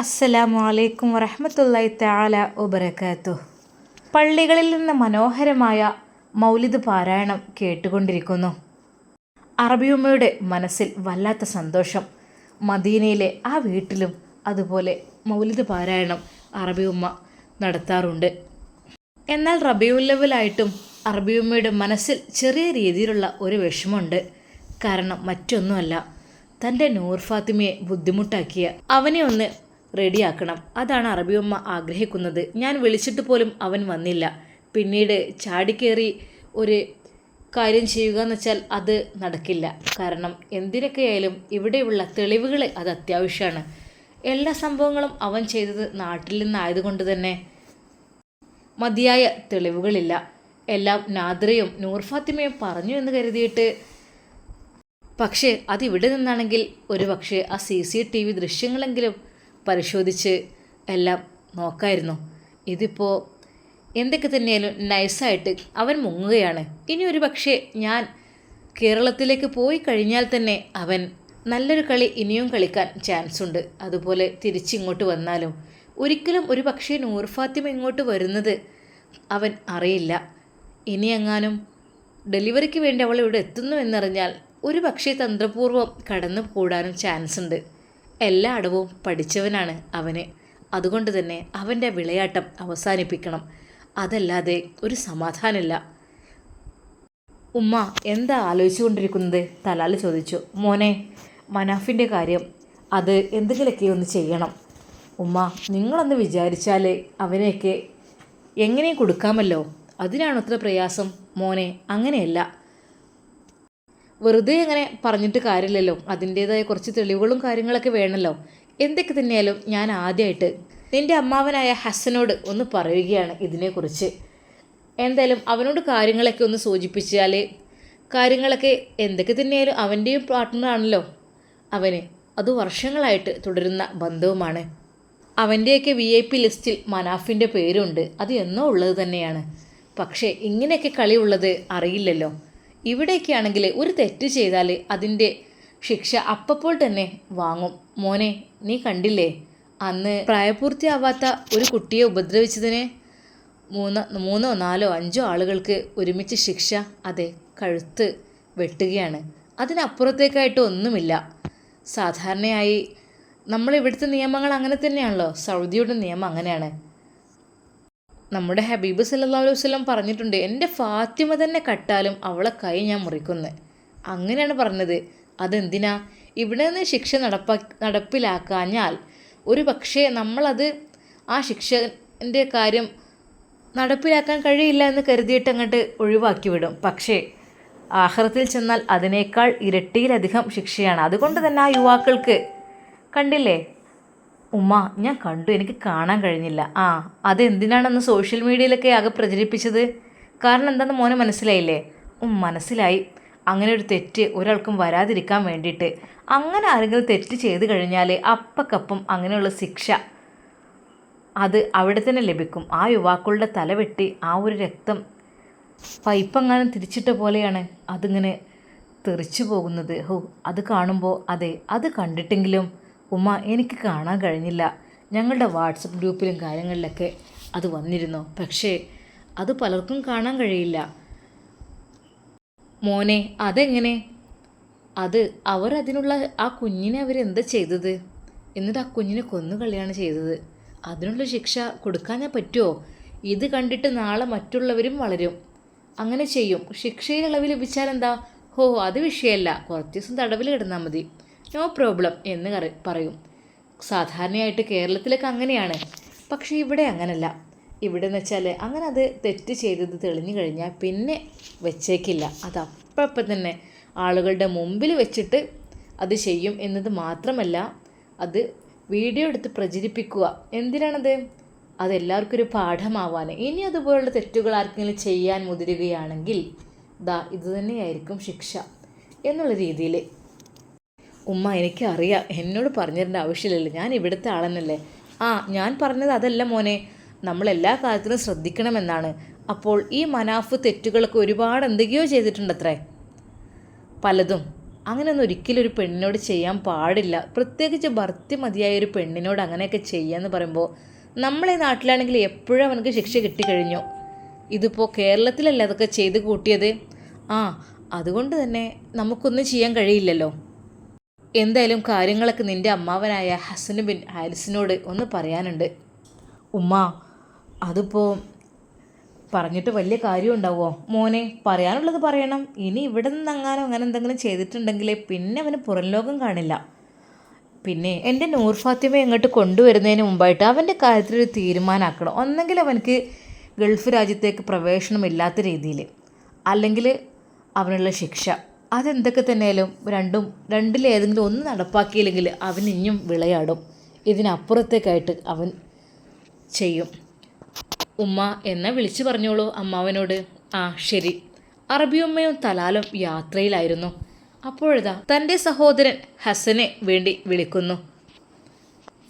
അസ്സലാമു അലൈക്കും വറഹമത്തല്ലായി താല ഉബറക്കാത്തു പള്ളികളിൽ നിന്ന് മനോഹരമായ മൗലിദ് പാരായണം കേട്ടുകൊണ്ടിരിക്കുന്നു. അറബിയുമ്മയുടെ മനസ്സിൽ വല്ലാത്ത സന്തോഷം. മദീനയിലെ ആ വീട്ടിലും അതുപോലെ മൗലിദ് പാരായണം അറബിയുമ്മ നടത്താറുണ്ട്. എന്നാൽ റബിയുല്ലവലായിട്ടും അറബിയുമ്മയുടെ മനസ്സിൽ ചെറിയ രീതിയിലുള്ള ഒരു വിഷമമുണ്ട്. കാരണം മറ്റൊന്നുമല്ല തന്റെ നൂർ ഫാത്തിമയെ ബുദ്ധിമുട്ടാക്കിയ അവനെ ഒന്ന് റെഡിയാക്കണം. അതാണ് അറബിയമ്മ ആഗ്രഹിക്കുന്നത്. ഞാൻ വിളിച്ചിട്ട് പോലും അവൻ വന്നില്ല. പിന്നീട് ചാടിക്കേറി ഒരു കാര്യം ചെയ്യുക എന്ന് വെച്ചാൽ അത് നടക്കില്ല. കാരണം എന്തിനൊക്കെയായാലും ഇവിടെയുള്ള തെളിവുകൾ അത് അത്യാവശ്യമാണ്. എല്ലാ സംഭവങ്ങളും അവൻ ചെയ്തത് നാട്ടിൽ നിന്നായതുകൊണ്ട് തന്നെ മതിയായ തെളിവുകളില്ല. എല്ലാം നാദ്രയും നൂർ ഫാത്തിമയും പറഞ്ഞു എന്ന് കരുതിയിട്ട് പക്ഷേ അതിവിടെ നിന്നാണെങ്കിൽ ഒരു പക്ഷേ ആ സി സി ടി വി ദൃശ്യങ്ങളെങ്കിലും പരിശോധിച്ച് എല്ലാം നോക്കായിരുന്നു. ഇതിപ്പോൾ എന്തൊക്കെ തന്നെയാലും നൈസായിട്ട് അവൻ മുങ്ങുകയാണ്. ഇനി ഒരു പക്ഷേ ഞാൻ കേരളത്തിലേക്ക് പോയി കഴിഞ്ഞാൽ തന്നെ അവൻ നല്ലൊരു കളി ഇനിയും കളിക്കാൻ ചാൻസ് ഉണ്ട്. അതുപോലെ തിരിച്ചിങ്ങോട്ട് വന്നാലും? ഒരിക്കലും ഒരു പക്ഷേ നൂർ ഫാത്തിമ ഇങ്ങോട്ട് വരുന്നത് അവൻ അറിയില്ല. ഇനി എങ്ങാനും ഡെലിവറിക്ക് വേണ്ടി അവൾ ഇവിടെ എത്തുന്നു എന്നറിഞ്ഞാൽ ഒരു പക്ഷേ തന്ത്രപൂർവം കടന്നു കൂടാനും ചാൻസ് ഉണ്ട്. എല്ലാ അടവും പഠിച്ചവനാണ് അവന്. അതുകൊണ്ട് തന്നെ അവന്റെ വിളയാട്ടം അവസാനിപ്പിക്കണം. അതല്ലാതെ ഒരു സമാധാനമില്ല. ഉമ്മ എന്താ ആലോചിച്ചുകൊണ്ടിരിക്കുന്നത്? തലാൽ ചോദിച്ചു. മോനെ മനാഫിന്റെ കാര്യം അത് എന്തെങ്കിലുമൊക്കെ ഒന്ന് ചെയ്യണം. ഉമ്മ നിങ്ങളൊന്ന് വിചാരിച്ചാൽ അവനെയൊക്കെ എങ്ങനെയും കൊടുക്കാമല്ലോ. അതിനാണ് അത്ര പ്രയാസം. മോനെ അങ്ങനെയല്ല. വെറുതെ അങ്ങനെ പറഞ്ഞിട്ട് കാര്യമില്ലല്ലോ. അതിന്റേതായ കുറച്ച് തെളിവുകളും കാര്യങ്ങളൊക്കെ വേണമല്ലോ. എന്തൊക്കെ തന്നെയാലും ഞാൻ ആദ്യമായിട്ട് നിന്റെ അമ്മാവനായ ഹസനോട് ഒന്ന് പറയുകയാണ് ഇതിനെക്കുറിച്ച്. എന്തായാലും അവനോട് കാര്യങ്ങളൊക്കെ ഒന്ന് സൂചിപ്പിച്ചാൽ കാര്യങ്ങളൊക്കെ എന്തൊക്കെ തന്നെയാലും അവന്റെയും പാർട്ട്ണറാണല്ലോ അവന് അത് വർഷങ്ങളായിട്ട് തുടരുന്ന ബന്ധവുമാണ്. അവന്റെയൊക്കെ വി ഐ പി ലിസ്റ്റിൽ മനാഫിന്റെ പേരുണ്ട്. അത് എന്നോ ഉള്ളത് തന്നെയാണ്. പക്ഷേ ഇങ്ങനെയൊക്കെ കളി കളിയുള്ളത് അറിയില്ലല്ലോ. ഇവിടെയൊക്കെ ആണെങ്കിൽ ഒരു തെറ്റ് ചെയ്താൽ അതിന്റെ ശിക്ഷ അപ്പപ്പോൾ തന്നെ വാങ്ങും. മോനെ നീ കണ്ടില്ലേ? അന്ന് പ്രായപൂർത്തിയാവാത്ത ഒരു കുട്ടിയെ ഉപദ്രവിച്ചതിന് മൂന്ന് മൂന്നോ നാലോ അഞ്ചോ ആളുകൾക്ക് ഒരുമിച്ച് ശിക്ഷ അതെ കഴുത്ത് വെട്ടുകയാണ്. അതിനപ്പുറത്തേക്കായിട്ട് ഒന്നുമില്ല. സാധാരണയായി നമ്മളിവിടുത്തെ നിയമങ്ങൾ അങ്ങനെ തന്നെയാണല്ലോ. സൗദിയുടെ നിയമം അങ്ങനെയാണ്. നമ്മുടെ ഹബീബ് സല്ലാ അലൈഹി വസ്ലം പറഞ്ഞിട്ടുണ്ട് എന്റെ ഫാത്തിമ തന്നെ കട്ടാലും അവളെ കൈ ഞാൻ മുറിക്കുന്നു. അങ്ങനെയാണ് പറഞ്ഞത്. അതെന്തിനാ? ഇവിടെ നിന്ന് ശിക്ഷ നടപ്പാ നടപ്പിലാക്കാഞ്ഞാൽ ഒരു പക്ഷേ നമ്മളത് ആ ശിക്ഷന്റെ കാര്യം നടപ്പിലാക്കാൻ കഴിയില്ല എന്ന് കരുതിയിട്ട് അങ്ങോട്ട് ഒഴിവാക്കി വിടും പക്ഷേ ആഹ്റത്തിൽ ചെന്നാൽ അതിനേക്കാൾ ഇരട്ടിയിലധികം ശിക്ഷയാണ്. അതുകൊണ്ട് തന്നെ ആ യുവാക്കൾക്ക് കണ്ടില്ലേ? ഉമ്മ ഞാൻ കണ്ടു എനിക്ക് കാണാൻ കഴിഞ്ഞില്ല. ആ അതെന്തിനാണെന്ന് സോഷ്യൽ മീഡിയയിലൊക്കെ ആകെ പ്രചരിപ്പിച്ചത്? കാരണം എന്താണെന്ന് മോനെ മനസ്സിലായില്ലേ? ഉം മനസ്സിലായി. അങ്ങനെ ഒരു തെറ്റ് ഒരാൾക്കും വരാതിരിക്കാൻ വേണ്ടിയിട്ട്. അങ്ങനെ ആരെങ്കിലും തെറ്റ് ചെയ്ത് കഴിഞ്ഞാൽ അപ്പക്കപ്പം അങ്ങനെയുള്ള ശിക്ഷ അത് അവിടെ തന്നെ ലഭിക്കും. ആ യുവാക്കളുടെ തലവെട്ടി ആ ഒരു രക്തം പൈപ്പങ്ങാനും തിരിച്ചിട്ട പോലെയാണ് അതിങ്ങനെ തെറിച്ചു പോകുന്നത്. ഹോ അത് കാണുമ്പോൾ അതെ അത് കണ്ടിട്ടെങ്കിലും ഉമ്മ എനിക്ക് കാണാൻ കഴിഞ്ഞില്ല. ഞങ്ങളുടെ വാട്സപ്പ് ഗ്രൂപ്പിലും കാര്യങ്ങളിലൊക്കെ അത് വന്നിരുന്നു. പക്ഷേ അത് പലർക്കും കാണാൻ കഴിയില്ല. മോനെ അതെങ്ങനെ? അത് അവർ അതിനുള്ള ആ കുഞ്ഞിനെ അവരെന്താ ചെയ്തത്? എന്നിട്ട് ആ കുഞ്ഞിനെ കൊന്നുകളയാണ് ചെയ്തത്. അതിനുള്ള ശിക്ഷ കൊടുക്കാൻ ഞാൻ പറ്റുമോ ഇത് കണ്ടിട്ട് നാളെ മറ്റുള്ളവരും വളരും. അങ്ങനെ ചെയ്യും. ശിക്ഷയിലുള്ളവർ ലഭിച്ചാൽ എന്താ? ഹോ അത് വിഷയമല്ല. കുറച്ച് ദിവസം തടവിൽ കിടന്നാൽ മതി. നോ പ്രോബ്ലം എന്ന് പറയും. സാധാരണയായിട്ട് കേരളത്തിലൊക്കെ അങ്ങനെയാണ്. പക്ഷേ ഇവിടെ അങ്ങനല്ല. ഇവിടെ എന്ന് വെച്ചാൽ അങ്ങനെ അത് തെറ്റ് ചെയ്തത് തെളിഞ്ഞു കഴിഞ്ഞാൽ പിന്നെ വെച്ചേക്കില്ല. അത് അപ്പം തന്നെ ആളുകളുടെ മുമ്പിൽ വെച്ചിട്ട് അത് ചെയ്യും എന്നത് മാത്രമല്ല അത് വീഡിയോ എടുത്ത് പ്രചരിപ്പിക്കുക. എന്തിനാണത്? അതെല്ലാവർക്കും ഒരു പാഠമാവാൻ ഇനി അതുപോലുള്ള തെറ്റുകൾ ആർക്കെങ്കിലും ചെയ്യാൻ മുതിരുകയാണെങ്കിൽ ദാ ഇത് തന്നെയായിരിക്കും ശിക്ഷ എന്നുള്ള രീതിയിൽ ഉമ്മ എനിക്കറിയാം. എന്നോട് പറഞ്ഞിരേണ്ട ആവശ്യമില്ലല്ലോ. ഞാൻ ഇവിടുത്തെ ആളെന്നല്ലേ? ആ ഞാൻ പറഞ്ഞത് അതല്ല മോനെ. നമ്മൾ എല്ലാ കാര്യത്തിലും ശ്രദ്ധിക്കണമെന്നാണ്. അപ്പോൾ ഈ മനാഫ് തെറ്റുകളൊക്കെ ഒരുപാട് എന്തൊക്കെയോ ചെയ്തിട്ടുണ്ടത്രേ? പലതും. അങ്ങനെയൊന്നും ഒരിക്കലും ഒരു പെണ്ണിനോട് ചെയ്യാൻ പാടില്ല. പ്രത്യേകിച്ച് ഭർത്തി മതിയായ ഒരു പെണ്ണിനോട് അങ്ങനെയൊക്കെ ചെയ്യാന്ന് പറയുമ്പോൾ നമ്മളെ നാട്ടിലാണെങ്കിൽ എപ്പോഴും അവനക്ക് ശിക്ഷ കിട്ടിക്കഴിഞ്ഞു. ഇതിപ്പോൾ കേരളത്തിലല്ലേ അതൊക്കെ ചെയ്ത് കൂട്ടിയത്? ആ അതുകൊണ്ട് തന്നെ നമുക്കൊന്നും ചെയ്യാൻ കഴിയില്ലല്ലോ. എന്തായാലും കാര്യങ്ങളൊക്കെ നിന്റെ അമ്മാവനായ ഹസനു ബിൻ ഹാരിസിനോട് ഒന്ന് പറയാനുണ്ട്. ഉമ്മ അതിപ്പോൾ പറഞ്ഞിട്ട് വലിയ കാര്യം ഉണ്ടാവുമോ മോനെ പറയാനുള്ളത് പറയണം. ഇനി ഇവിടെ നിന്ന് അങ്ങാനോ അങ്ങനെ എന്തെങ്കിലും ചെയ്തിട്ടുണ്ടെങ്കിൽ പിന്നെ അവന് പുറം ലോകം കാണില്ല. പിന്നെ എന്റെ നൂർ ഫാത്തിമയെ ഇങ്ങോട്ട് കൊണ്ടുവരുന്നതിന് മുമ്പായിട്ട് അവന്റെ കാര്യത്തിലൊരു തീരുമാനമാക്കണം ഒന്നെങ്കിൽ അവനക്ക് ഗൾഫ് രാജ്യത്തേക്ക് പ്രവേശനമില്ലാത്ത രീതിയിൽ. അല്ലെങ്കിൽ അവനുള്ള ശിക്ഷ. അതെന്തൊക്കെ തന്നെയാലും രണ്ടും രണ്ടിലേതെങ്കിലും ഒന്ന് നടപ്പാക്കിയില്ലെങ്കിൽ അവൻ ഇനിയും വിളയാടും. ഇതിനപ്പുറത്തേക്കായിട്ട് അവൻ ചെയ്യും. ഉമ്മ എന്നെ വിളിച്ചു പറഞ്ഞോളൂ അമ്മാവനോട്. ആ ശരി. അറബിയമ്മയും തലാലും യാത്രയിലായിരുന്നു. അപ്പോഴതാ തന്റെ സഹോദരൻ ഹസനെ വേണ്ടി വിളിക്കുന്നു.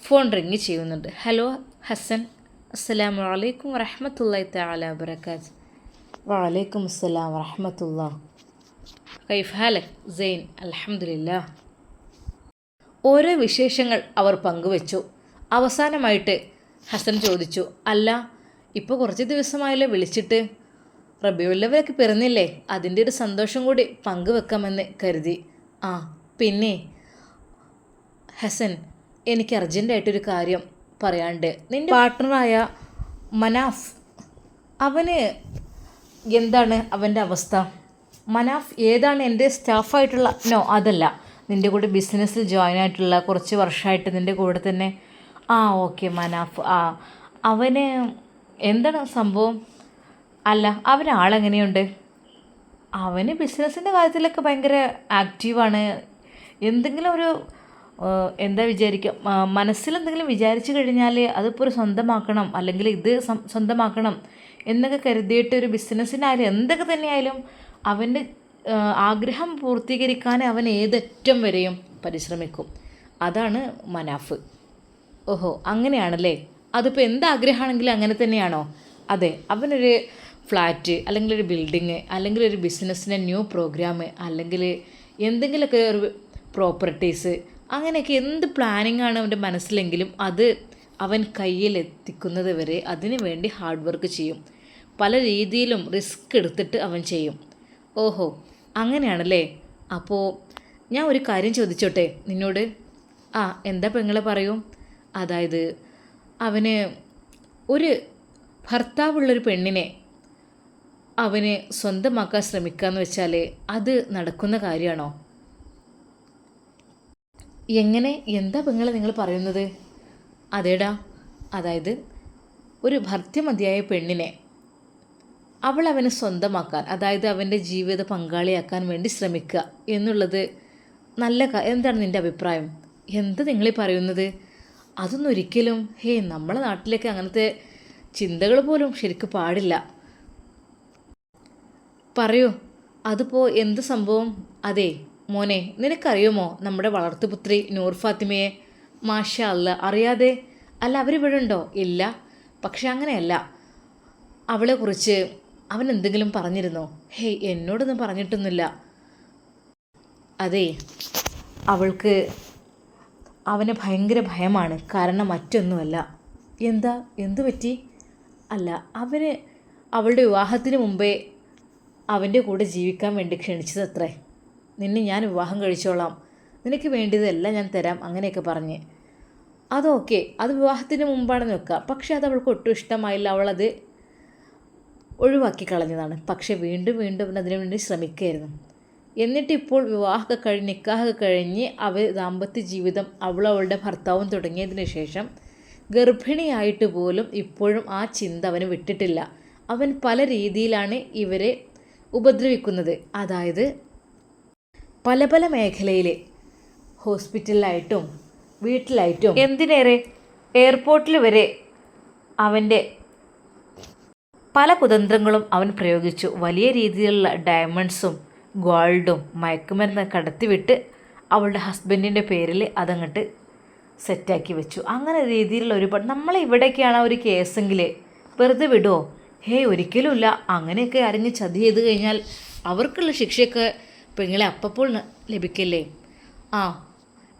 ഫോൺ റിങ് ചെയ്യുന്നുണ്ട്. ഹലോ ഹസൻ. അസ്സലാമു അലൈക്കും വറഹമത്തല്ലാ തആല വബർക്കാത്ത് വഅലൈക്കും അസ്സലാം വറഹമത്തുള്ള കൈഫ് ഹാലക് സെയിൻ അൽഹംദുലില്ലാ. ഓരോ വിശേഷങ്ങൾ അവർ പങ്കുവച്ചു. അവസാനമായിട്ട് ഹസൻ ചോദിച്ചു അല്ല ഇപ്പോൾ കുറച്ച് ദിവസമായല്ലോ വിളിച്ചിട്ട്. റബിയുള്ളവരൊക്കെ പിറന്നില്ലേ അതിന്റെ ഒരു സന്തോഷം കൂടി പങ്കുവെക്കാമെന്ന് കരുതി. ആ പിന്നെ? ഹസൻ എനിക്ക് അർജന്റായിട്ടൊരു കാര്യം പറയാണ്ട് നിന്റെ പാർട്ട്ണറായ മനാഫ് അവന് എന്താണ് അവന്റെ അവസ്ഥ? മനാഫ് ഏതാണ് എന്റെ സ്റ്റാഫായിട്ടുള്ള? നോ അതല്ല. നിന്റെ കൂടെ ബിസിനസ്സിൽ ജോയിൻ ആയിട്ടുള്ള കുറച്ച് വർഷമായിട്ട് നിന്റെ കൂടെ തന്നെ. ആ ഓക്കെ മനാഫ്. ആ അവന് എന്താണ് സംഭവം? അല്ല അവനാളെങ്ങനെയുണ്ട് അവന് ബിസിനസ്സിന്റെ കാര്യത്തിലൊക്കെ ഭയങ്കര ആക്റ്റീവാണ് എന്തെങ്കിലും ഒരു എന്താ വിചാരിക്കുക മനസ്സിൽ എന്തെങ്കിലും വിചാരിച്ചു കഴിഞ്ഞാൽ അതിപ്പോൾ ഒരു സ്വന്തമാക്കണം അല്ലെങ്കിൽ ഇത് സ്വന്തമാക്കണം എന്നൊക്കെ കരുതിയിട്ട് ഒരു ബിസിനസ്സിനായാലും എന്തൊക്കെ തന്നെയായാലും അവന്റെ ആഗ്രഹം പൂർത്തീകരിക്കാൻ അവൻ ഏതറ്റം വരെയും പരിശ്രമിക്കും. അതാണ് മനാഫ്. ഓഹോ അങ്ങനെയാണല്ലേ? അതിപ്പോൾ എന്ത് ആഗ്രഹമാണെങ്കിലും അങ്ങനെ തന്നെയാണോ? അതെ അവനൊരു ഫ്ലാറ്റ് അല്ലെങ്കിൽ ഒരു ബിൽഡിങ് അല്ലെങ്കിൽ ഒരു ബിസിനസ്സിന്റെ ന്യൂ പ്രോഗ്രാം അല്ലെങ്കിൽ എന്തെങ്കിലുമൊക്കെ ഒരു പ്രോപ്പർട്ടീസ് അങ്ങനെയൊക്കെ എന്ത് പ്ലാനിങ് ആണ് അവന്റെ മനസ്സിലെങ്കിലും അത് അവൻ കയ്യിലെത്തിക്കുന്നത് വരെ അതിനു വേണ്ടി ഹാർഡ് വർക്ക് ചെയ്യും. പല രീതിയിലും റിസ്ക് എടുത്തിട്ട് അവൻ ചെയ്യും. ഓഹോ അങ്ങനെയാണല്ലേ? അപ്പോൾ ഞാൻ ഒരു കാര്യം ചോദിച്ചോട്ടെ നിന്നോട്? ആ എന്താ പെങ്ങളെ പറയൂ? അതായത് അവന് ഒരു ഭർത്താവുള്ളൊരു പെണ്ണിനെ അവന് സ്വന്തമാക്കാൻ ശ്രമിക്കാന്ന് വെച്ചാൽ അത് നടക്കുന്ന കാര്യമാണോ എങ്ങനെ? എന്താ പെങ്ങളെ നിങ്ങൾ പറയുന്നത്? അതേടാ അതായത് ഒരു ഭർത്തിമതിയായ പെണ്ണിനെ അവൾ അവനെ സ്വന്തമാക്കാൻ അതായത് അവന്റെ ജീവിത പങ്കാളിയാക്കാൻ വേണ്ടി ശ്രമിക്കുക എന്നുള്ളത് നല്ല എന്താണ് നിന്റെ അഭിപ്രായം? എന്ത് നിങ്ങളീ പറയുന്നത്? അതൊന്നും ഒരിക്കലും ഹേ നമ്മളെ നാട്ടിലേക്ക് അങ്ങനത്തെ ചിന്തകൾ പോലും ശരിക്കും പാടില്ല. പറയൂ അതിപ്പോൾ എന്ത് സംഭവം? അതെ മോനെ നിനക്കറിയുമോ നമ്മുടെ വളർത്തുപുത്രി നൂർ ഫാത്തിമയെ? മാഷ അല്ല അറിയാതെ? അല്ല അവരിവിടെ ഉണ്ടോ ഇല്ല പക്ഷെ അങ്ങനെയല്ല. അവളെക്കുറിച്ച് അവൻ എന്തെങ്കിലും പറഞ്ഞിരുന്നോ? ഹേയ് എന്നോടൊന്നും പറഞ്ഞിട്ടൊന്നുമില്ല. അതെ അവൾക്ക് അവന് ഭയങ്കര ഭയമാണ്. കാരണം മറ്റൊന്നുമല്ല. എന്താ? എന്തു പറ്റി? അല്ല അവന് അവളുടെ വിവാഹത്തിന് മുമ്പേ അവന്റെ കൂടെ ജീവിക്കാൻ വേണ്ടി ക്ഷണിച്ചതത്രേ. നിന്നെ ഞാൻ വിവാഹം കഴിച്ചോളാം. നിനക്ക് വേണ്ടിയതെല്ലാം ഞാൻ തരാം. അങ്ങനെയൊക്കെ പറഞ്ഞ്. അതൊക്കെ അത് വിവാഹത്തിന് മുമ്പാണെന്ന് വെക്കുക പക്ഷേ അത് അവൾക്ക് ഒട്ടും ഇഷ്ടമായില്ല. അവളത് ഒഴിവാക്കി കളഞ്ഞതാണ്. പക്ഷേ വീണ്ടും വീണ്ടും അതിനു വേണ്ടി ശ്രമിക്കുകയായിരുന്നു. എന്നിട്ടിപ്പോൾ വിവാഹമൊക്കെ കഴിഞ്ഞ് നിക്കാഹൊക്കെ കഴിഞ്ഞ് അവർ ദാമ്പത്യ ജീവിതം അവളവളുടെ ഭർത്താവും തുടങ്ങിയതിന് ശേഷം ഗർഭിണിയായിട്ട് പോലും ഇപ്പോഴും ആ ചിന്ത അവന് വിട്ടിട്ടില്ല. അവൻ പല രീതിയിലാണ് ഇവരെ ഉപദ്രവിക്കുന്നത്. അതായത് പല പല മേഖലയിൽ ഹോസ്പിറ്റലിലായിട്ടും വീട്ടിലായിട്ടും എന്തിനേറെ? എയർപോർട്ടിൽ വരെ അവന്റെ പല കുതന്ത്രങ്ങളും അവൻ പ്രയോഗിച്ചു. വലിയ രീതിയിലുള്ള ഡയമണ്ട്സും ഗോൾഡും മയക്കുമരുന്ന് കടത്തിവിട്ട് അവളുടെ ഹസ്ബൻഡിന്റെ പേരിൽ അതങ്ങോട്ട് സെറ്റാക്കി വെച്ചു. അങ്ങനെ രീതിയിലുള്ള ഒരുപാട് നമ്മളെ ഇവിടേക്കാണ് ഒരു കേസെങ്കിൽ വെറുതെ വിടുമോ ഹേ ഒരിക്കലുമില്ല. അങ്ങനെയൊക്കെ അറിഞ്ഞ് ചതി ചെയ്ത് കഴിഞ്ഞാൽ അവർക്കുള്ള ശിക്ഷയൊക്കെ പെങ്ങളെ അപ്പപ്പോൾ ലഭിക്കല്ലേ ലഭിക്കില്ലേ? ആ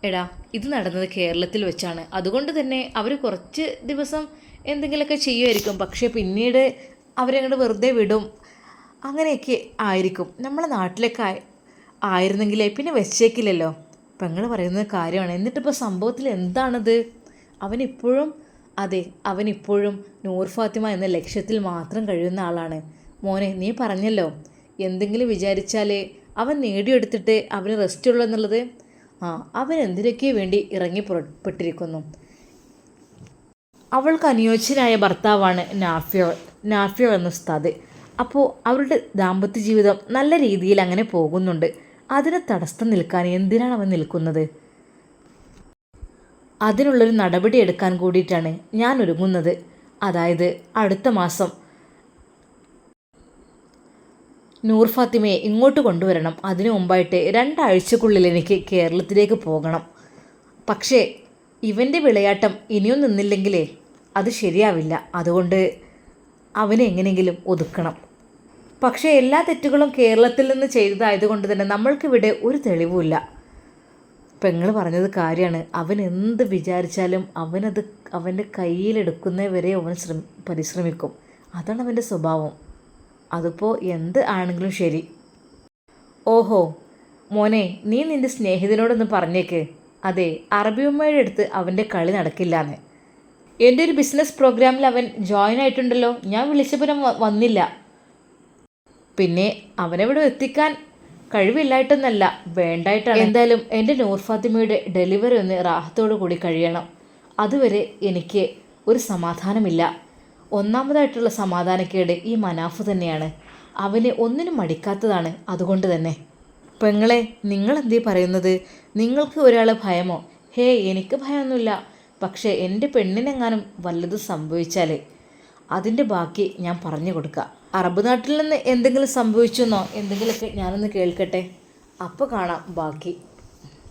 എടാ ഇത് നടന്നത് കേരളത്തിൽ വെച്ചാണ്. അതുകൊണ്ട് തന്നെ അവർ കുറച്ച് ദിവസം എന്തെങ്കിലുമൊക്കെ ചെയ്യുമായിരിക്കും. പക്ഷേ പിന്നീട് അവരങ്ങോട്ട് വെറുതെ വിടും. അങ്ങനെയൊക്കെ ആയിരിക്കും. നമ്മളെ നാട്ടിലൊക്കെ ആയിരുന്നെങ്കിലേ പിന്നെ വെച്ചേക്കില്ലല്ലോ. പെങ്ങൾ പറയുന്നത് കാര്യമാണ്. എന്നിട്ടിപ്പോൾ സംഭവത്തിൽ എന്താണത്? അവനിപ്പോഴും അതെ അവനിപ്പോഴും നൂർ ഫാത്തിമ എന്ന ലക്ഷ്യത്തിൽ മാത്രം കഴിയുന്ന ആളാണ്. മോനെ നീ പറഞ്ഞല്ലോ. എന്തെങ്കിലും വിചാരിച്ചാലേ അവൻ നേടിയെടുത്തിട്ട് അവന് റെസ്റ്റ് ഉള്ളൂ എന്നുള്ളത്. ആ അവൻ എന്തിനൊക്കെയോ വേണ്ടി ഇറങ്ങി പുറപ്പെട്ടിരിക്കുന്നു. അവൾക്ക് അനുയോജ്യനായ ഭർത്താവാണ് നാഫിയോ നാഫിയോ എന്ന ഉസ്താദ്. അപ്പോൾ അവരുടെ ദാമ്പത്യ ജീവിതം നല്ല രീതിയിൽ അങ്ങനെ പോകുന്നുണ്ട്. അതിന് തടസ്സം നിൽക്കാൻ എന്തിനാണ് അവൻ നിൽക്കുന്നത്? അതിനുള്ളൊരു നടപടി എടുക്കാൻ കൂടിയിട്ടാണ് ഞാൻ ഒരുങ്ങുന്നത്. അതായത് അടുത്ത മാസം നൂർ ഫാത്തിമയെ ഇങ്ങോട്ട് കൊണ്ടുവരണം. അതിനു മുമ്പായിട്ട് രണ്ടാഴ്ചക്കുള്ളിൽ എനിക്ക് കേരളത്തിലേക്ക് പോകണം. പക്ഷേ ഇവന്റെ വിളയാട്ടം ഇനിയും നിന്നില്ലെങ്കിലേ അത് ശരിയാവില്ല. അതുകൊണ്ട് അവനെ എങ്ങനെയെങ്കിലും ഒതുക്കണം. പക്ഷേ എല്ലാ തെറ്റുകളും കേരളത്തിൽ നിന്ന് ചെയ്തതായതുകൊണ്ട് തന്നെ നമ്മൾക്കിവിടെ ഒരു തെളിവുമില്ല. പെങ്ങൾ പറഞ്ഞത് കാര്യമാണ്. അവൻ എന്ത് വിചാരിച്ചാലും അവനത് അവന്റെ കയ്യിലെടുക്കുന്നവരെ അവൻ ശ്രമി പരിശ്രമിക്കും. അതാണ് അവന്റെ സ്വഭാവം. അതിപ്പോൾ എന്ത് ആണെങ്കിലും ശരി. ഓഹോ മോനെ നീ നിന്റെ സ്നേഹിതനോടൊന്ന് പറഞ്ഞേക്ക്. അതെ അറബിയമ്മയുടെ അടുത്ത് അവന്റെ കളി നടക്കില്ലാന്ന്. എന്റെ ഒരു ബിസിനസ് പ്രോഗ്രാമിൽ അവൻ ജോയിൻ ആയിട്ടുണ്ടല്ലോ. ഞാൻ വിളിച്ചപ്പോൾ വന്നില്ല. പിന്നെ അവനെവിടെ എത്തിക്കാൻ കഴിവില്ലായിട്ടൊന്നല്ല വേണ്ടായിട്ടാണ്. എന്തായാലും എന്റെ നൂർ ഫാത്തിമയുടെ ഡെലിവറി ഒന്ന് റാഹത്തോടു കൂടി കഴിയണം. അതുവരെ എനിക്ക് ഒരു സമാധാനമില്ല. ഒന്നാമതായിട്ടുള്ള സമാധാനക്കേട് ഈ മനാഫ് തന്നെയാണ്. അവനെ ഒന്നിനും മടിക്കാത്തതാണ് അതുകൊണ്ട് തന്നെ. പെങ്ങളെ നിങ്ങൾ എന്തേ പറയുന്നത്? നിങ്ങൾക്ക് ഒരാളെ ഭയമോ? ഹേ എനിക്ക് ഭയമൊന്നുമില്ല. പക്ഷേ എന്റെ പെണ്ണിനെങ്ങാനും വല്ലതും സംഭവിച്ചാൽ അതിന്റെ ബാക്കി ഞാൻ പറഞ്ഞു കൊടുക്കാം. അറബ് നാട്ടിൽ നിന്ന് എന്തെങ്കിലും സംഭവിച്ചെന്നോ എന്തെങ്കിലുമൊക്കെ ഞാനൊന്ന് കേൾക്കട്ടെ? അപ്പോൾ കാണാം ബാക്കി.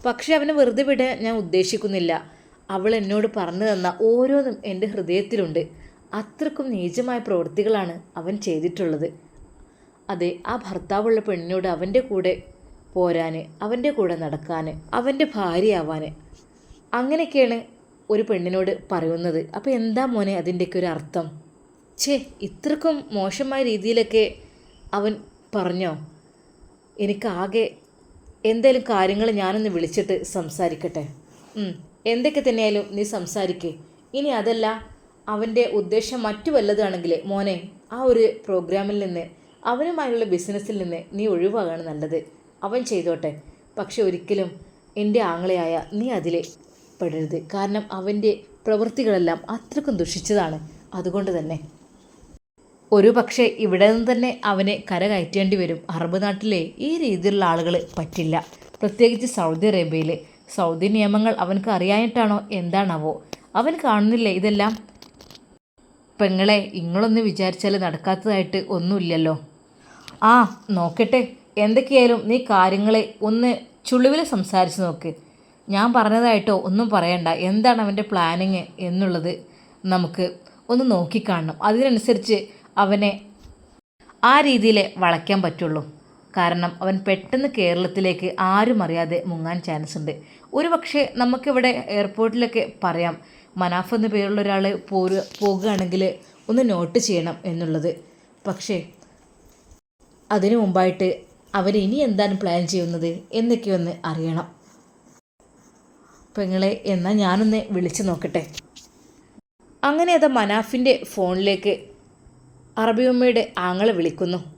പക്ഷേ അവനെ വെറുതെ വിടാൻ ഞാൻ ഉദ്ദേശിക്കുന്നില്ല. അവൾ എന്നോട് പറഞ്ഞു തന്ന ഓരോന്നും എന്റെ ഹൃദയത്തിലുണ്ട്. അത്രക്കും നീചമായ പ്രവൃത്തികളാണ് അവൻ ചെയ്തിട്ടുള്ളത്. അതെ ആ ഭർത്താവുള്ള പെണ്ണിനോട് അവന്റെ കൂടെ പോരാൻ അവന്റെ കൂടെ നടക്കാൻ അവന്റെ ഭാര്യയാവാൻ അങ്ങനെയൊക്കെയാണ് ഒരു പെണ്ണിനോട് പറയുന്നത്. അപ്പോൾ എന്താ മോനെ അതിന്റെയൊക്കെ ഒരു അർത്ഥം? ഛേ ഇത്രക്കും മോശമായ രീതിയിലൊക്കെ അവൻ പറഞ്ഞോ? എനിക്കാകെ എന്തേലും കാര്യങ്ങൾ ഞാനൊന്ന് വിളിച്ചിട്ട് സംസാരിക്കട്ടെ. എന്തൊക്കെ തന്നെയായാലും നീ സംസാരിക്കേ. ഇനി അതല്ല അവന്റെ ഉദ്ദേശം മറ്റു വല്ലതാണെങ്കിൽ മോനെ ആ ഒരു പ്രോഗ്രാമിൽ നിന്ന് അവനുമായുള്ള ബിസിനസ്സിൽ നിന്ന് നീ ഒഴിവാകാണ് നല്ലത്. അവൻ ചെയ്തോട്ടെ. പക്ഷെ ഒരിക്കലും എന്റെ ആങ്ങളയായ നീ അതിലെ പെടരുത്. കാരണം അവന്റെ പ്രവൃത്തികളെല്ലാം അത്രക്കും ദുഷിച്ചതാണ്. അതുകൊണ്ട് തന്നെ. ഒരു പക്ഷേ ഇവിടെ നിന്ന് തന്നെ അവനെ കരകയറ്റേണ്ടി വരും. അറബ് നാട്ടിലെ ഈ രീതിയിലുള്ള ആളുകൾ പറ്റില്ല. പ്രത്യേകിച്ച് സൗദി അറേബ്യയിൽ സൗദി നിയമങ്ങൾ അവനക്ക് അറിയാനിട്ടാണോ എന്താണാവോ? അവൻ കാണുന്നില്ലേ ഇതെല്ലാം? പെങ്ങളെ ഇങ്ങളൊന്ന് വിചാരിച്ചാൽ നടക്കാത്തതായിട്ട് ഒന്നുമില്ലല്ലോ. ആ നോക്കട്ടെ. എന്തൊക്കെയായാലും നീ കാര്യങ്ങളെ ഒന്ന് ചുളിവിൽ സംസാരിച്ച് നോക്ക്. ഞാൻ പറഞ്ഞതായിട്ടോ ഒന്നും പറയണ്ട. എന്താണ് അവന്റെ പ്ലാനിങ് എന്നുള്ളത് നമുക്ക് ഒന്ന് നോക്കിക്കാണണം. അതിനനുസരിച്ച് അവനെ ആ രീതിയിൽ വളയ്ക്കാൻ പറ്റുള്ളൂ. കാരണം അവൻ പെട്ടെന്ന് കേരളത്തിലേക്ക് ആരും അറിയാതെ മുങ്ങാൻ ചാൻസ് ഉണ്ട്. ഒരു പക്ഷേ നമുക്കിവിടെ എയർപോർട്ടിലൊക്കെ പറയാം. മനാഫ് എന്ന പേരുള്ള ഒരാൾ പോരു പോകുകയാണെങ്കിൽ ഒന്ന് നോട്ട് ചെയ്യണം എന്നുള്ളത്. പക്ഷേ അതിനു മുമ്പായിട്ട് അവരിനി എന്താണ് പ്ലാൻ ചെയ്യുന്നത് എന്നൊക്കെ ഒന്ന് അറിയണം. പെങ്ങളെ എന്നാൽ ഞാനൊന്ന് വിളിച്ചു നോക്കട്ടെ. അങ്ങനെ അത് മനാഫിന്റെ ഫോണിലേക്ക് അറബിയമ്മയുടെ ആങ്ങളെ വിളിക്കുന്നു.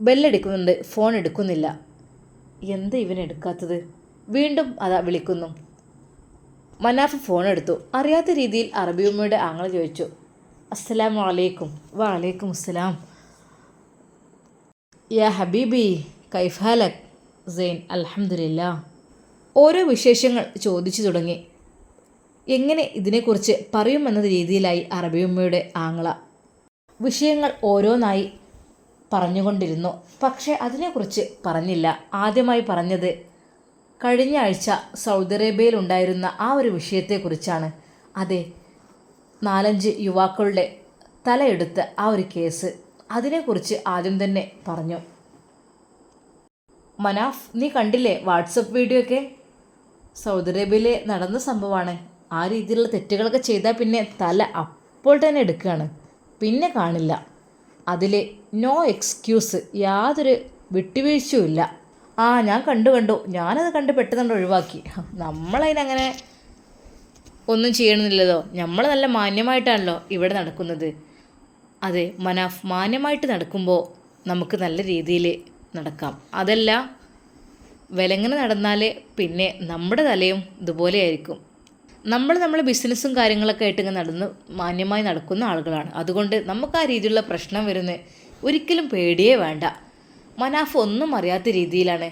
ബെല്ലടിക്കുന്നുണ്ട് ഫോൺ എടുക്കുന്നില്ല. എന്താ ഇവൻ എടുക്കാത്തത്? വീണ്ടും അതാ വിളിക്കുന്നു. മനാഫ് ഫോൺ എടുത്തു. അറിയാത്ത രീതിയിൽ അറബിയമ്മയുടെ ആങ്ങളെ ചോദിച്ചു. അസ്സലാമു അലൈക്കും. വലൈക്കും അസ്സലാം. യാ ഹബീബി കൈഫാലക് സെയിൻ അൽഹംദുലില്ല. ഓരോ വിശേഷങ്ങൾ ചോദിച്ചു തുടങ്ങി. എങ്ങനെ ഇതിനെക്കുറിച്ച് പറയുമെന്ന രീതിയിലായി അറബിയമ്മയുടെ ആങ്ങള വിഷയങ്ങൾ ഓരോന്നായി പറഞ്ഞുകൊണ്ടിരുന്നു. പക്ഷേ അതിനെക്കുറിച്ച് പറഞ്ഞില്ല. ആദ്യമായി പറഞ്ഞത് കഴിഞ്ഞ ആഴ്ച സൗദി അറേബ്യയിൽ ഉണ്ടായിരുന്ന ആ ഒരു വിഷയത്തെക്കുറിച്ചാണ്. അതെ നാലഞ്ച് യുവാക്കളുടെ തലയെടുത്ത് ആ ഒരു കേസ് അതിനെക്കുറിച്ച് ആദ്യം തന്നെ പറഞ്ഞു. മനാഫ് നീ കണ്ടില്ലേ വാട്സപ്പ് വീഡിയോ ഒക്കെ സൗദി അറേബ്യയിൽ നടന്ന സംഭവമാണ്. ആ രീതിയിലുള്ള തെറ്റുകളൊക്കെ ചെയ്താൽ പിന്നെ തല അപ്പോൾ തന്നെ എടുക്കുകയാണ് പിന്നെ കാണില്ല. അതിൽ നോ എക്സ്ക്യൂസ് യാതൊരു വിട്ടുവീഴ്ചയുമില്ല ആ ഞാൻ കണ്ടു കണ്ടു. ഞാനത് കണ്ട് പെട്ടെന്ന് ഒഴിവാക്കി. നമ്മളതിനങ്ങനെ ഒന്നും ചെയ്യണമെന്നില്ലതോ നമ്മൾ നല്ല മാന്യമായിട്ടാണല്ലോ ഇവിടെ നടക്കുന്നത്. അതെ മനാഫ് മാന്യമായിട്ട് നടക്കുമ്പോൾ നമുക്ക് നല്ല രീതിയിൽ നടക്കാം. അതല്ല വിലങ്ങനെ നടന്നാൽ പിന്നെ നമ്മുടെ തലയും ഇതുപോലെ ആയിരിക്കും. നമ്മൾ നമ്മളെ ബിസിനസ്സും കാര്യങ്ങളൊക്കെ ആയിട്ട് ഇങ്ങനെ നടന്ന് മാന്യമായി നടക്കുന്ന ആളുകളാണ്. അതുകൊണ്ട് നമുക്ക് ആ രീതിയിലുള്ള പ്രശ്നം വരുന്നത് ഒരിക്കലും പേടിയേ വേണ്ട. മനാഫ് ഒന്നും അറിയാത്ത രീതിയിലാണ്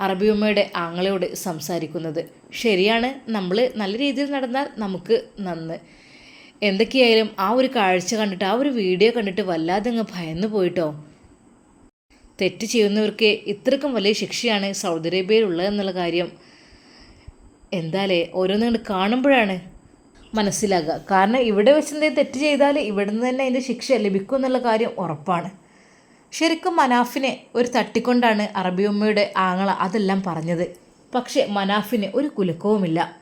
അറബി അറബിയമ്മയുടെ ആങ്ങളയോട് സംസാരിക്കുന്നത്. ശരിയാണ് നമ്മൾ നല്ല രീതിയിൽ നടന്നാൽ നമുക്ക് നന്ന്. എന്തൊക്കെയായാലും ആ ഒരു കാഴ്ച കണ്ടിട്ട് ആ ഒരു വീഡിയോ കണ്ടിട്ട് വല്ലാതെ അങ്ങ് ഭയന്നു പോയിട്ടോ? തെറ്റ് ചെയ്യുന്നവർക്ക് ഇത്രക്കും വലിയ ശിക്ഷയാണ് സൗദി അറേബ്യയിൽ ഉള്ളതെന്നുള്ള കാര്യം എന്താലേ ഓരോന്നും കാണുമ്പോഴാണ് മനസ്സിലാകുക. കാരണം ഇവിടെ വെച്ച് എന്തെങ്കിലും തെറ്റ് ചെയ്താൽ ഇവിടെ നിന്ന് തന്നെ അതിന്റെ ശിക്ഷ ലഭിക്കും എന്നുള്ള കാര്യം ഉറപ്പാണ്. ശരിക്കും മനാഫിനെ ഒരു തട്ടിക്കൊണ്ടാണ് അറബിയമ്മയുടെ ആങ്ങള അതെല്ലാം പറഞ്ഞത്. പക്ഷേ മനാഫിന് ഒരു കുലുക്കവുമില്ല.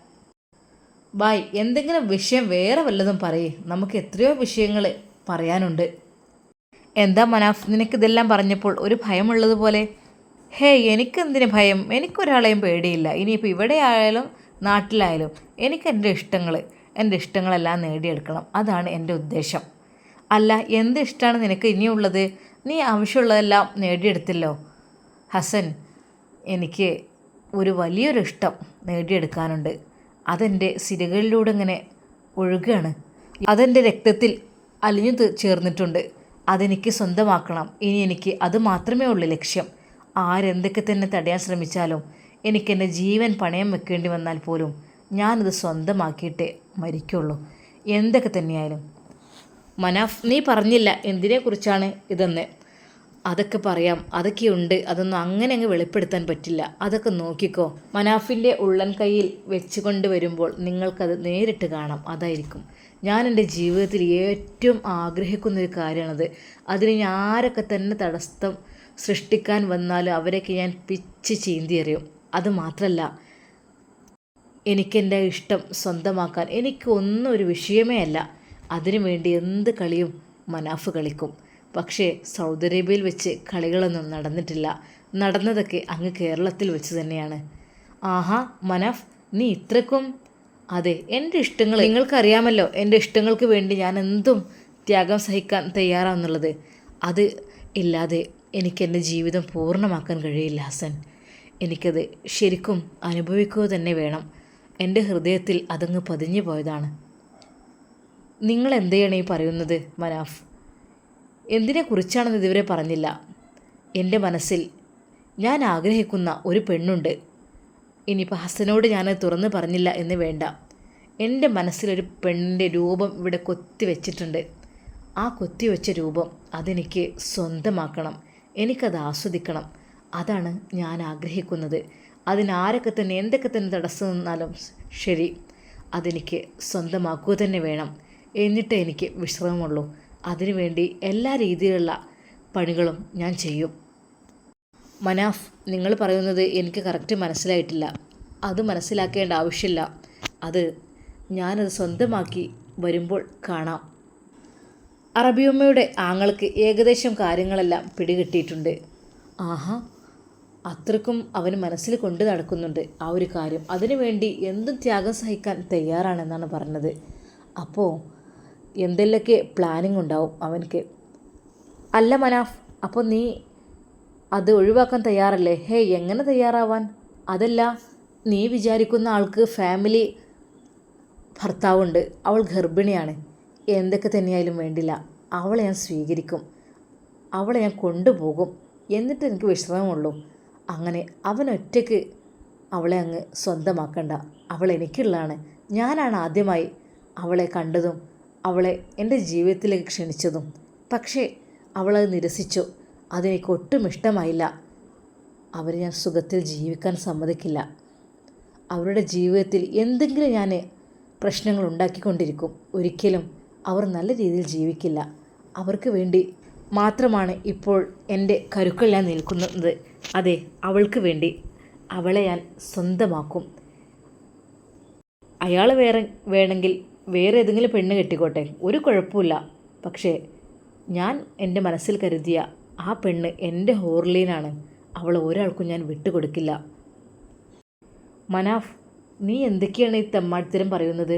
ബായ് എന്തെങ്കിലും വിഷയം വേറെ വല്ലതും പറയേ. നമുക്ക് എത്രയോ വിഷയങ്ങൾ പറയാനുണ്ട്. എന്താ മനാഫ് നിനക്കിതെല്ലാം പറഞ്ഞപ്പോൾ ഒരു ഭയമുള്ളതുപോലെ? ഹേ എനിക്കെന്തിന് ഭയം? എനിക്കൊരാളെയും പേടിയില്ല. ഇനിയിപ്പോൾ ഇവിടെ ആയാലും നാട്ടിലായാലും എനിക്ക് എന്റെ ഇഷ്ടങ്ങൾ എന്റെ ഇഷ്ടങ്ങളെല്ലാം നേടിയെടുക്കണം. അതാണ് എന്റെ ഉദ്ദേശം. അല്ല എന്ത് ഇഷ്ടമാണ് നിനക്ക് ഇനിയുള്ളത്? നീ ആവശ്യമുള്ളതെല്ലാം നേടിയെടുത്തല്ലോ. ഹസൻ എനിക്ക് ഒരു വലിയൊരു ഇഷ്ടം നേടിയെടുക്കാനുണ്ട്. അതെന്റെ സിരകളിലൂടെ ഇങ്ങനെ ഒഴുകുകയാണ് അതെന്റെ രക്തത്തിൽ അലിഞ്ഞു ചേർന്നിട്ടുണ്ട്. അതെനിക്ക് സ്വന്തമാക്കണം. ഇനി എനിക്ക് അത് മാത്രമേ ഉള്ളൂ ലക്ഷ്യം. ആരെന്തൊക്കെ തന്നെ തടയാൻ ശ്രമിച്ചാലും എനിക്കെന്റെ ജീവൻ പണയം വെക്കേണ്ടി വന്നാൽ പോലും ഞാനത് സ്വന്തമാക്കിയിട്ടേ മരിക്കുള്ളൂ. എന്തൊക്കെ തന്നെയായാലും. മനാഫ് നീ പറഞ്ഞില്ല എന്തിനെക്കുറിച്ചാണ് ഇതെന്ന്. അതൊക്കെ പറയാം. അതൊക്കെയുണ്ട് അതൊന്നും അങ്ങനെ അങ്ങ് വെളിപ്പെടുത്താൻ പറ്റില്ല. അതൊക്കെ നോക്കിക്കോ. മനാഫിന്റെ ഉള്ളൻ കയ്യിൽ വെച്ചുകൊണ്ട് വരുമ്പോൾ നിങ്ങൾക്കത് നേരിട്ട് കാണാം. അതായിരിക്കും. ഞാൻ എന്റെ ജീവിതത്തിൽ ഏറ്റവും ആഗ്രഹിക്കുന്ന ഒരു കാര്യമാണത്. അതിന് ഞാൻ ആരൊക്കെ തന്നെ തടസ്സം സൃഷ്ടിക്കാൻ വന്നാലും അവരൊക്കെ ഞാൻ പിച്ച് ചീന്തിയെറിയും. അത് മാത്രമല്ല എനിക്കെന്റെ ഇഷ്ടം സ്വന്തമാക്കാൻ എനിക്ക് ഒന്നും ഒരു വിഷയമേ അല്ല. അതിനു വേണ്ടി എന്ത് കളിയും മനാഫ് കളിക്കും. പക്ഷേ സൗദി അറേബ്യയിൽ വെച്ച് കളികളൊന്നും നടന്നിട്ടില്ല. നടന്നതൊക്കെ അങ്ങ് കേരളത്തിൽ വെച്ച് തന്നെയാണ്. ആഹാ മനാഫ് നീ ഇത്രക്കും അതെ എന്റെ ഇഷ്ടങ്ങൾ നിങ്ങൾക്കറിയാമല്ലോ എന്റെ ഇഷ്ടങ്ങൾക്ക് വേണ്ടി ഞാൻ എന്തും ത്യാഗം സഹിക്കാൻ തയ്യാറാണെന്നുള്ളത്. അത് ഇല്ലാതെ എനിക്ക് എന്റെ ജീവിതം പൂർണമാക്കാൻ കഴിയില്ല ഹസൻ. എനിക്കത് ശരിക്കും അനുഭവിക്കുക തന്നെ വേണം. എന്റെ ഹൃദയത്തിൽ അതങ്ങ് പതിഞ്ഞു പോയതാണ്. നിങ്ങൾ എന്തെയാണ് ഈ പറയുന്നത് മനാഫ്? എന്തിനെക്കുറിച്ചാണെന്ന് ഇതുവരെ പറഞ്ഞില്ല. എന്റെ മനസ്സിൽ ഞാൻ ആഗ്രഹിക്കുന്ന ഒരു പെണ്ണുണ്ട്. ഇനിയിപ്പോൾ ഹസനോട് ഞാൻ തുറന്ന് പറഞ്ഞില്ല എന്ന് വേണ്ട. എന്റെ മനസ്സിലൊരു പെണ്ണിന്റെ രൂപം ഇവിടെ കൊത്തി വെച്ചിട്ടുണ്ട്. ആ കൊത്തി വെച്ച രൂപം അതെനിക്ക് സ്വന്തമാക്കണം. എനിക്കത് ആസ്വദിക്കണം. അതാണ് ഞാൻ ആഗ്രഹിക്കുന്നത്. അതിനാരൊക്കെ തന്നെ എന്തൊക്കെ തന്നെ തടസ്സം നിന്നാലും ശരി അതെനിക്ക് സ്വന്തമാക്കുക തന്നെ വേണം. എന്നിട്ട് എനിക്ക് വിശ്രമമുള്ളൂ. അതിനുവേണ്ടി എല്ലാ രീതിയിലുള്ള പണികളും ഞാൻ ചെയ്യും. മനാഫ് നിങ്ങൾ പറയുന്നത് എനിക്ക് കറക്റ്റ് മനസ്സിലായിട്ടില്ല. അത് മനസ്സിലാക്കേണ്ട ആവശ്യമില്ല. അത് ഞാനത് സ്വന്തമാക്കി വരുമ്പോൾ കാണാം. അറബിയമ്മയുടെ ആങ്ങൾക്ക് ഏകദേശം കാര്യങ്ങളെല്ലാം പിടികിട്ടിയിട്ടുണ്ട്. ആഹാ അത്രക്കും അവന് മനസ്സിൽ കൊണ്ട് നടക്കുന്നുണ്ട് ആ ഒരു കാര്യം. അതിനുവേണ്ടി എന്തും ത്യാഗം സഹിക്കാൻ തയ്യാറാണെന്നാണ് പറഞ്ഞത്. അപ്പോൾ എന്തെല്ലൊക്കെ പ്ലാനിങ് ഉണ്ടാവും അവനക്ക് അല്ല മനാഫ് അപ്പോൾ നീ അത് ഒഴിവാക്കാൻ തയ്യാറല്ലേ? ഹേ എങ്ങനെ തയ്യാറാവാൻ? അതല്ല നീ വിചാരിക്കുന്ന ആൾക്ക് ഫാമിലി ഭർത്താവുണ്ട്. അവൾ ഗർഭിണിയാണ്. എന്തൊക്കെ തന്നെയായാലും വേണ്ടില്ല. അവളെ ഞാൻ സ്വീകരിക്കും. അവളെ ഞാൻ കൊണ്ടുപോകും. എന്നിട്ട് എനിക്ക് വിശ്രമമുള്ളൂ. അങ്ങനെ അവൻ ഒറ്റയ്ക്ക് അവളെ അങ്ങ് സ്വന്തമാക്കണ്ട. അവൾ എനിക്കുള്ളതാണ്. ഞാനാണ് ആദ്യമായി അവളെ കണ്ടതും അവളെ എന്റെ ജീവിതത്തിലേക്ക് ക്ഷണിച്ചതും. പക്ഷേ അവളത് നിരസിച്ചു. അതെനിക്ക് ഒട്ടും ഇഷ്ടമായില്ല. അവരെ ഞാൻ സുഖത്തിൽ ജീവിക്കാൻ സമ്മതിക്കില്ല. അവരുടെ ജീവിതത്തിൽ എന്തെങ്കിലും ഞാൻ പ്രശ്നങ്ങൾ ഉണ്ടാക്കിക്കൊണ്ടിരിക്കും. ഒരിക്കലും അവർ നല്ല രീതിയിൽ ജീവിക്കില്ല. അവർക്ക് വേണ്ടി മാത്രമാണ് ഇപ്പോൾ എന്റെ കരുക്കൾ ഞാൻ നിൽക്കുന്നത്. അതെ അവൾക്ക് വേണ്ടി. അവളെ ഞാൻ സ്വന്തമാക്കും. അയാൾ വേറെ വേണമെങ്കിൽ വേറെ ഏതെങ്കിലും പെണ്ണ് കെട്ടിക്കോട്ടെ. ഒരു കുഴപ്പമില്ല പക്ഷേ ഞാൻ എന്റെ മനസ്സിൽ കരുതിയ ആ പെണ്ണ് എന്റെ ഹോർലീനാണ് അവൾ ഒരാൾക്കും ഞാൻ വിട്ടുകൊടുക്കില്ല. മനാഫ് നീ എന്തൊക്കെയാണ് ഈ തെമ്മാടിത്തരം പറയുന്നത്?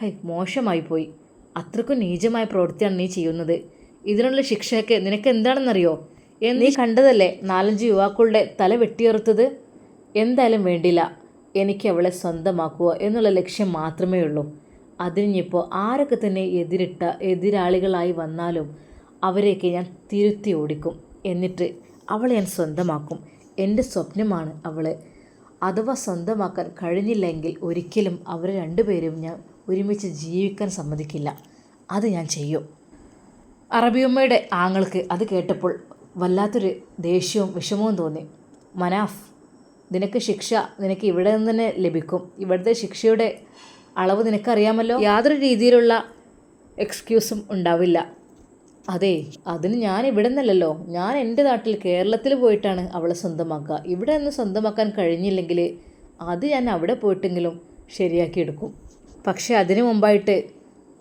ഹൈ മോശമായി പോയി. അത്രക്കും നീചമായ പ്രവൃത്തിയാണ് നീ ചെയ്യുന്നത്. ഇതിനുള്ള ശിക്ഷയൊക്കെ നിനക്ക് എന്താണെന്നറിയോ? നീ കണ്ടതല്ലേ നാലഞ്ച് യുവാക്കളുടെ തല വെട്ടിയെറുത്തത്? എന്തായാലും വേണ്ടില്ല. എനിക്ക് അവളെ സ്വന്തമാക്കുക എന്നുള്ള ലക്ഷ്യം മാത്രമേ ഉള്ളൂ അതിനിപ്പോൾ ആരൊക്കെ തന്നെ എതിരിട്ട എതിരാളികളായി വന്നാലും അവരെയൊക്കെ ഞാൻ തിരുത്തി ഓടിക്കും. എന്നിട്ട് അവളെ ഞാൻ സ്വന്തമാക്കും. എന്റെ സ്വപ്നമാണ് അവളെ. അഥവാ സ്വന്തമാക്കാൻ കഴിഞ്ഞില്ലെങ്കിൽ ഒരിക്കലും അവരെ രണ്ടുപേരും ഞാൻ ഒരുമിച്ച് ജീവിക്കാൻ സമ്മതിക്കില്ല. അത് ഞാൻ ചെയ്യും. അറബിയമ്മയുടെ ആങ്ങൾക്ക് അത് കേട്ടപ്പോൾ വല്ലാത്തൊരു ദേഷ്യവും വിഷമവും തോന്നി. മനാഫ് നിനക്ക് ശിക്ഷ നിനക്ക് ഇവിടെ നിന്ന് തന്നെ ലഭിക്കും. ഇവിടുത്തെ ശിക്ഷയുടെ അളവ് നിനക്കറിയാമല്ലോ. യാതൊരു രീതിയിലുള്ള എക്സ്ക്യൂസും ഉണ്ടാവില്ല. അതെ അതിന് ഞാൻ ഇവിടെ നിന്നല്ലല്ലോ ഞാൻ എന്റെ നാട്ടിൽ കേരളത്തിൽ പോയിട്ടാണ് അവളെ സ്വന്തമാക്കുക. ഇവിടെ നിന്ന് സ്വന്തമാക്കാൻ കഴിഞ്ഞില്ലെങ്കിൽ അത് ഞാൻ അവിടെ പോയിട്ടെങ്കിലും ശരിയാക്കിയെടുക്കും പക്ഷേ അതിനു മുമ്പായിട്ട്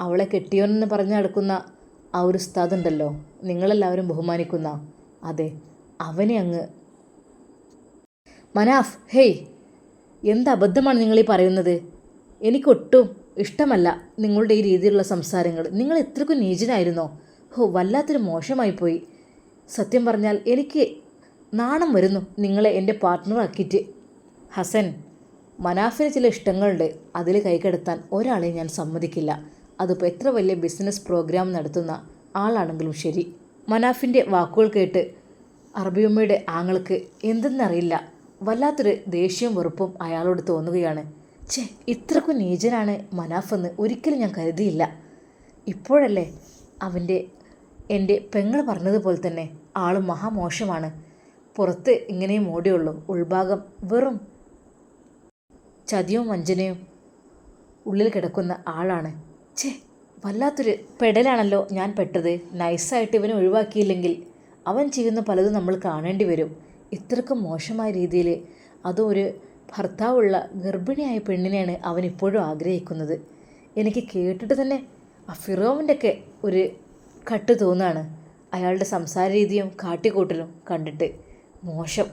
അവളെ കെട്ടിയോനെന്ന് പറഞ്ഞ് നടക്കുന്ന ആ ഒരു ഉസ്താദ് ഉണ്ടല്ലോ നിങ്ങളെല്ലാവരും ബഹുമാനിക്കുന്ന അതെ അവനെ അങ്ങ്. മനാഫ് ഹേയ് എന്ത് അബദ്ധമാണ് നിങ്ങളീ പറയുന്നത്? എനിക്കൊട്ടും ഇഷ്ടമല്ല നിങ്ങളുടെ ഈ രീതിയിലുള്ള സംസാരങ്ങൾ. നിങ്ങൾ എത്രക്കും നീചനായിരുന്നോ? ഹോ വല്ലാത്തൊരു മോശമായി പോയി സത്യം പറഞ്ഞാൽ എനിക്ക് നാണം വരുന്നു നിങ്ങളെ എന്റെ പാർട്ട്ണറാക്കിയിട്ട്. ഹസൻ മനാഫിന് ചില ഇഷ്ടങ്ങളുണ്ട്. അതിൽ കൈകടത്താൻ ഒരാളെ ഞാൻ സമ്മതിക്കില്ല. അതിപ്പോൾ എത്ര വലിയ ബിസിനസ് പ്രോഗ്രാം നടത്തുന്ന ആളാണെങ്കിലും ശരി. മനാഫിന്റെ വാക്കുകൾ കേട്ട് അറബിയമ്മയുടെ ആങ്ങൾക്ക് എന്തെന്നറിയില്ല. വല്ലാത്തൊരു ദേഷ്യവും വെറുപ്പും അയാളോട് തോന്നുകയാണ്. ഛേ ഇത്രക്കും നീചനാണ് മനാഫെന്ന് ഒരിക്കലും ഞാൻ കരുതിയില്ല. ഇപ്പോഴല്ലേ അവന്റെ എന്റെ പെങ്ങൾ പറഞ്ഞതുപോലെ തന്നെ ആൾ മഹാമോശമാണ്. പുറത്ത് ഇങ്ങനെയും ഓടിയുള്ളൂ ഉൾഭാഗം വെറും ചതിയും വഞ്ചനയും ഉള്ളിൽ കിടക്കുന്ന ആളാണ്. ഛേ വല്ലാത്തൊരു പെടലാണല്ലോ ഞാൻ പെട്ടത്. നൈസായിട്ട് ഇവനെ ഒഴിവാക്കിയില്ലെങ്കിൽ അവൻ ചെയ്യുന്ന പലതും നമ്മൾ കാണേണ്ടി വരും. ഇത്രക്കും മോശമായ രീതിയിൽ അതും ഒരു ഭർത്താവുള്ള ഗർഭിണിയായ പെണ്ണിനെയാണ് അവൻ ഇപ്പോഴും ആഗ്രഹിക്കുന്നത്. എനിക്ക് കേട്ടിട്ട് തന്നെ ആ ഫിറോവിന്റെ ഒക്കെ ഒരു കട്ട് തോന്നാണ്. അയാളുടെ സംസാര രീതിയും കാട്ടിക്കൂട്ടലും കണ്ടിട്ട് മോശം.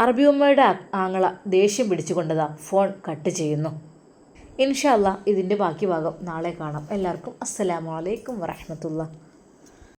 അറബിയമ്മയുടെ ആങ്ങള ദേഷ്യം പിടിച്ചുകൊണ്ടതാ ഫോൺ കട്ട് ചെയ്യുന്നു. ഇൻഷാല്ല ഇതിന്റെ ബാക്കി ഭാഗം നാളെ കാണാം. എല്ലാവർക്കും അസ്സലാമു അലൈക്കും വറഹമത്തുള്ള